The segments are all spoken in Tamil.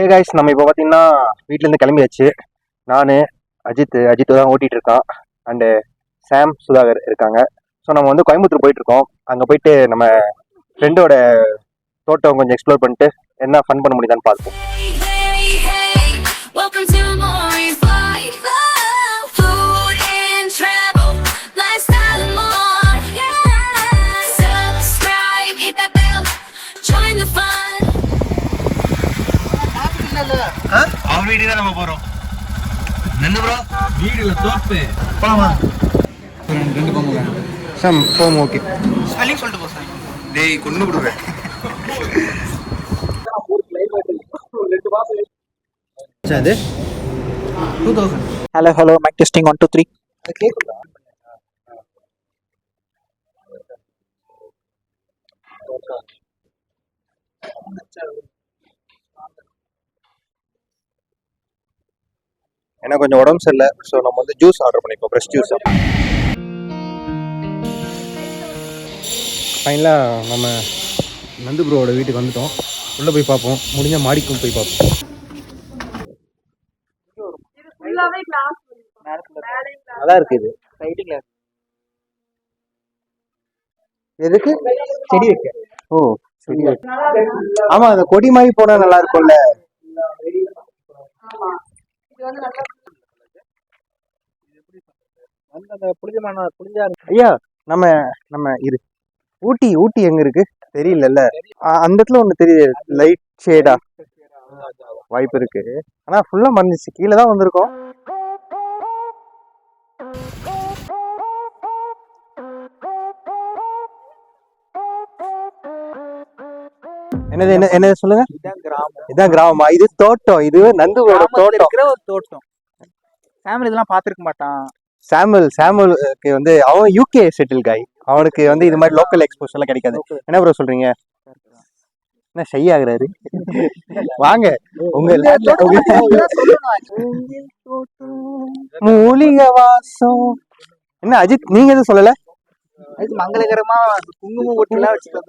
ஏ காய்ஸ் நம்ம இப்போ பார்த்தீங்கன்னா வீட்டிலேருந்து கிளம்பியாச்சு. நான் அஜித் அஜித் தான் ஓட்டிகிட்டு இருக்கான் அண்டு சாம் சுதாகர் இருக்காங்க. ஸோ நம்ம வந்து கோயம்புத்தூர் போயிட்டுருக்கோம். அங்கே போயிட்டு நம்ம ஃப்ரெண்டோட தோட்டம் கொஞ்சம் எக்ஸ்ப்ளோர் பண்ணிட்டு என்ன ஃபன் பண்ண முடியுதான்னு பார்ப்போம். அவன் வீட்டுக்கு தான் நம்ம போறோம். நந்து ப்ரோ வீடுல தோப்பு. போலாமா ரெண்டு பொம்மை சாம் போம் ஓகே ஸ்பெல்லிங் சொல்லிட்டு போ சார் டேய் கொண்டு விடுவேன். அது? Two thousand Hello, hello, mic testing one, two, three. எனக்கு கொஞ்சம் உடம்பு சரியில்லை. ஸோ நம்ம வந்து ஜூஸ் ஆர்டர் பண்ணிப்போம். ஃப்ரெஷ் ஜூஸ் ஃபைனலாக நம்ம நந்து ப்ரோவோட வீட்டுக்கு வந்துட்டோம். உள்ளே போய் பார்ப்போம். முடிஞ்ச மாடிக்கும் போய் பார்ப்போம். நல்லா இருக்கு இது. எதுக்கு? செடி வைக்க. ஓ செடி வைக்க. ஆமா அந்த கொடி மாதிரி போனா நல்லா இருக்கும்ல. ஐயா நம்ம நம்ம இரு. ஊட்டி ஊட்டி எங்க இருக்கு? தெரியலல்ல. அந்த இடத்துல ஒண்ணு தெரியுது லைட் ஷேடா வாய்ப்பு இருக்கு. ஆனா ஃபுல்லா மறந்துச்சு கீழே தான் வந்திருக்கோம். என்னது என்ன என்னது சொல்லுங்க? இதான் கிராமம். இதான் கிராமமா? இது தோட்டம். இது நந்துவோட தோட்டம். இருக்கிற ஒரு தோட்டம். ஃபேமிலி இதெல்லாம் பார்த்திருக்க மாட்டான். சாமுவல் சாமுவலுக்கு வந்து அவன் யூகே செட்டில் காய் அவனுக்கு வந்து இது மாதிரி லோக்கல் எக்ஸ்போஸ் எல்லாம் கிடைக்காது. என்ன ப்ரோ சொல்றீங்க? என்ன ஷை ஆகுறாரு? வாங்க. உங்க மூலிகை வாசம். என்ன அஜித் நீங்க எதுவும் சொல்லல? மங்களகரமா குங்குமம் ஒட்டுலாம் வச்சுட்டு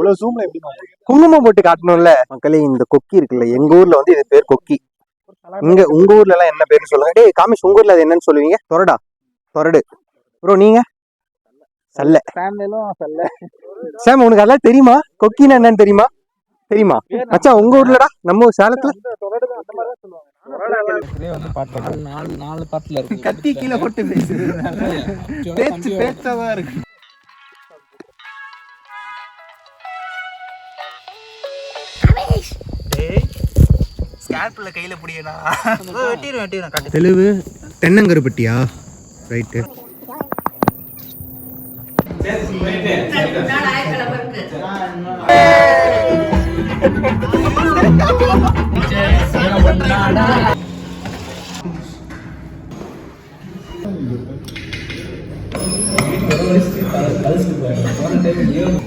இவ்வளவு ஜூம்ல எப்படி குங்குமம் போட்டு காட்டணும்ல? மக்களே இந்த கொக்கி இருக்குல்ல எங்க ஊர்ல வந்து இது பேர் கொக்கி. இங்க உங்க ஊர்ல எல்லாம் என்ன பேருன்னு சொல்லுங்க. டேய் காமிஷ் உங்க ஊர்ல அது என்னன்னு சொல்லுவீங்க? தொரடா. தொரடு. ப்ரோ நீங்க? சல்ல. சொல்ல. சாம் உனக்கு அதெல்லாம் தெரியுமா? கொக்கினா என்னன்னு தெரியுமா? தெரியுமா? மச்சான் உங்க ஊர்லடா? நம்ம ஊர் சேலத்துல? நாலு நாலு பாட்டுல இருக்கு. கத்தி கீழே போட்டு பேசுறது பேச்சு பேச்சாதான் இருக்கு. ஆப்பிள கையில புடியனா வெட்டிரும் வெட்டிரும் கட்டு தெளிவு தென்னங்கருப்பட்டியா? ரைட்டு கழிச்சு போயிருக்கேன்